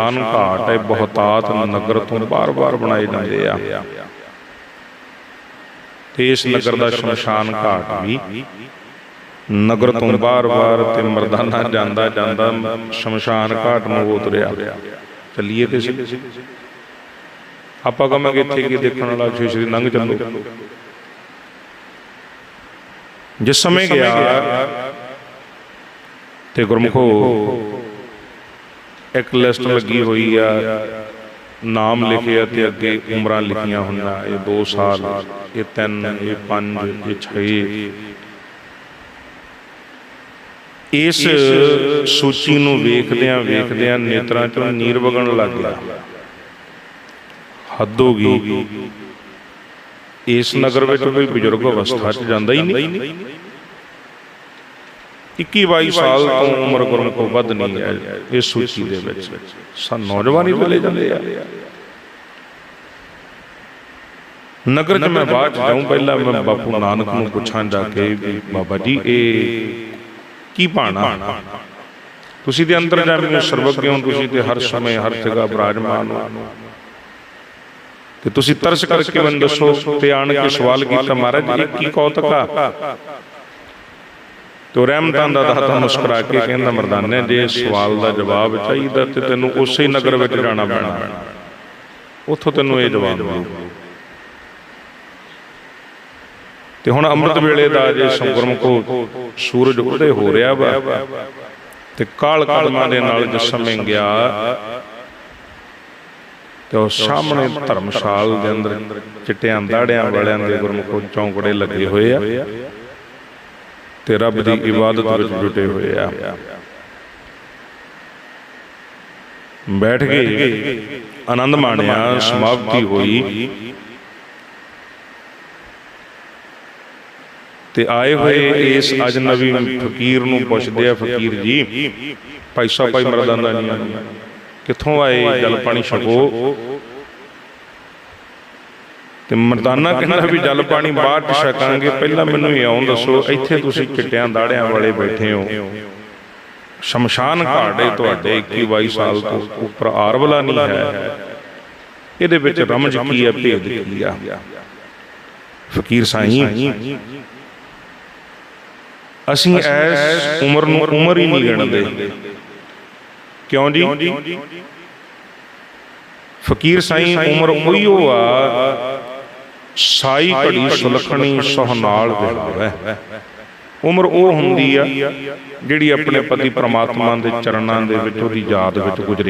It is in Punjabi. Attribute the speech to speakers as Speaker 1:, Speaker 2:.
Speaker 1: ਸ਼ਮਸ਼ਾਨ ਘਾਟ ਹੈ ਬਹੁਤਾਤ ਨਗਰ ਤੋਂ ਬਾਰ-ਬਾਰ ਬਣਾਏ ਜਾਂਦੇ ਆ। ਤੇ ਇਸ ਨਗਰ ਦਾ ਸ਼ਮਸ਼ਾਨ ਘਾਟ ਵੀ ਨਗਰ ਤੋਂ ਬਾਰ-ਬਾਰ ਤੇ ਮਰਦਾਨਾ ਜਾਂਦਾ ਜਾਂਦਾ ਸ਼ਮਸ਼ਾਨ ਘਾਟ ਨੂੰ ਉਤਰਿਆ। ਚੱਲੀਏ ਤੇ ਸਹੀ। ਆਪਾਂ ਕਹਾਂਗੇ ਇੱਥੇ ਕੀ ਦੇਖਣ ਵਾਲਾ ਸ਼੍ਰੀ ਸ਼੍ਰੀ ਲੰਘ ਚੱਲੋ। ਜਿਸ ਸਮੇਂ ਗਿਆ ਤੇ ਗੁਰਮਖੋ ਇੱਕ ਲਿਸਟ ਲੱਗੀ ਹੋਈ ਆ। ਨਾਮ ਲਿਖਿਆ ਤੇ ਅੱਗੇ ਉਮਰਾਂ ਲਿਖੀਆਂ ਹੋਈਆਂ ਇਹ 2 ਸਾਲ, ਇਹ 3 ਇਹ 5 ਇਹ 6 ਇਸ ਸੂਚੀ ਨੂੰ ਵੇਖਦਿਆਂ ਵੇਖਦਿਆਂ ਨੇਤਰਾਂ ਚੋਂ ਨੀਰ ਵਗਣ ਲੱਗ ਗਿਆ। ਹੱਦ ਹੋ ਗਈ। ਇਸ ਨਗਰ ਵਿੱਚ ਕੋਈ ਬਜ਼ੁਰਗ ਅਵਸਥਾ 'ਚ ਜਾਂਦਾ ਹੀ ਨਹੀਂ। 21 22 ਸਾਲ ਤੋਂ ਉਮਰ ਗੁਰਮ ਕੋ ਵੱਧ ਨਹੀਂ ਹੈ ਇਸ ਸੂਚੀ ਦੇ ਵਿੱਚ ਸਾ ਨੌਜਵਾਨ ਚਲੇ ਜਾਂਦੇ ਆ। ਨਗਰ 'ਚ ਮੈਂ ਬਾਅਦ ਜਾਊਂ ਪਹਿਲਾਂ ਮੈਂ ਬਾਪੂ ਨਾਨਕ ਨੂੰ ਪੁੱਛਾਂ ਜਾ ਕੇ ਵੀ ਬਾਬਾ ਜੀ ਇਹ ਕੀ ਭਾਣਾ ਤੁਸੀਂ ਦੇ ਅੰਦਰ ਜਾਮੇ ਸਰਵਗਿ ਹੋ ਤੁਸੀਂ ਤੇ ਹਰ ਸਮੇਂ ਹਰ ਜਗ੍ਹਾ ਬਿਰਾਜਮਾਨ ਹੋ। ਤੇ ਤੁਸੀਂ ਤਰਸ ਕਰਕੇ ਮੈਨੂੰ ਦੱਸੋ ਤੇ ਆਣ ਕੇ ਸਵਾਲ ਕੀਤਾ ਮਹਾਰਾਜ ਇਹ ਕੀ ਕੌਤਕ ਤੋ ਰਹਿਮਤਾਂ ਦਾ ਦਾਤਾ ਮੁਸਕਰਾ ਕੇ ਕਹਿੰਦਾ, ਮਰਦਾਨੇ, ਜੇ ਸਵਾਲ ਦਾ ਜਵਾਬ ਚਾਹੀਦਾ ਤੇ ਤੈਨੂੰ ਉਸੇ ਨਗਰ ਵਿੱਚ ਜਾਣਾ ਪੈਣਾ। ਉੱਥੋਂ ਤੈਨੂੰ ਇਹ ਜਵਾਬ ਮਿਲੂ। ਤੇ ਹੁਣ ਅੰਮ੍ਰਿਤ ਵੇਲੇ ਦਾ ਜੇ ਸੰਗਰਮ ਕੋ ਸੂਰਜ ਉਦੇ ਹੋ ਰਿਹਾ ਵਾ, ਤੇ ਕਾਲ ਕਦਮਾਂ ਦੇ ਨਾਲ ਜਿਸ ਸਮੇਂ ਗਿਆ, ਤੇ ਉਹ ਸਾਹਮਣੇ ਧਰਮਸ਼ਾਲ ਦੇ ਅੰਦਰ ਚਿੱਟਿਆਂ ਦਾੜਿਆਂ ਵਾਲਿਆਂ ਦੇ ਗੁਰਮੁਖੋ ਚੌਂਕੜੇ ਲੱਗੇ ਹੋਏ ਆ। ਤੇ ਰੱਬ ਦੀ ਇਬਾਦਤ ਵਿੱਚ ਜੁਟੇ ਹੋਏ ਆ। ਬੈਠ ਗਏ ਆਨੰਦ ਮਾਣਿਆ ਸਮਾਪਤੀ ਹੋਈ। ਤੇ ਆਏ ਹੋਏ ਇਸ ਅਜਨਬੀ ਫਕੀਰ ਨੂੰ ਪੁੱਛਦੇ ਆ ਫਕੀਰ ਜੀ ਭਾਈ ਸਾਹਿਬ ਭਾਈ ਮਰਦਾਨਾ ਜੀ ਕਿੱਥੋਂ ਆਏ? ਜਲ ਪਾਣੀ ਛਕੋ। ਤੇ ਮਰਦਾਨਾ ਕਹਿੰਦਾ ਵੀ ਜਲ ਪਾਣੀ ਬਾਅਦ ਚ ਛਕਾਂਗੇ ਪਹਿਲਾਂ ਮੈਨੂੰ ਇਹ ਆਉਂ ਦੱਸੋ ਇੱਥੇ ਤੁਸੀਂ ਚਿੱਟਿਆਂ ਦਾੜਿਆਂ ਵਾਲੇ ਬੈਠੇ ਹੋ। ਸ਼ਮਸ਼ਾਨ ਹੈ ਤੁਹਾਡੇ 21 22 ਸਾਲ ਤੋਂ ਉੱਪਰ ਆਰਵਲਾ ਨਹੀਂ ਹੈ। ਇਹਦੇ ਵਿੱਚ ਰਮਜ ਕੀ ਹੈ ਭੇਦ ਕੀ ਆ? ਫਕੀਰ ਸਾਈਂ। ਅਸੀਂ ਐਸ ਉਮਰ ਨੂੰ ਉਮਰ ਹੀ ਨਹੀਂ ਗਿਣਦੇ। ਕਿਉਂ ਜੀ? ਫਕੀਰ ਸਾਈਂ ਉਮਰ ਉਹੀ ਹੋ ਆ। ਸਾਈ ਘੜੀ ਸੁਲਖਣੀ ਸੋਹਨਾਲ ਵਿਹਾਵੇ। ਉਮਰ ਉਹ ਹੁੰਦੀ ਆ ਜਿਹੜੀ ਆਪਣੇ ਪਤੀ ਪ੍ਰਮਾਤਮਾ ਦੇ ਚਰਨਾਂ ਦੇ ਵਿੱਚ ਉਹਦੀ ਯਾਦ ਵਿੱਚ ਗੁਜ਼ਰੇ।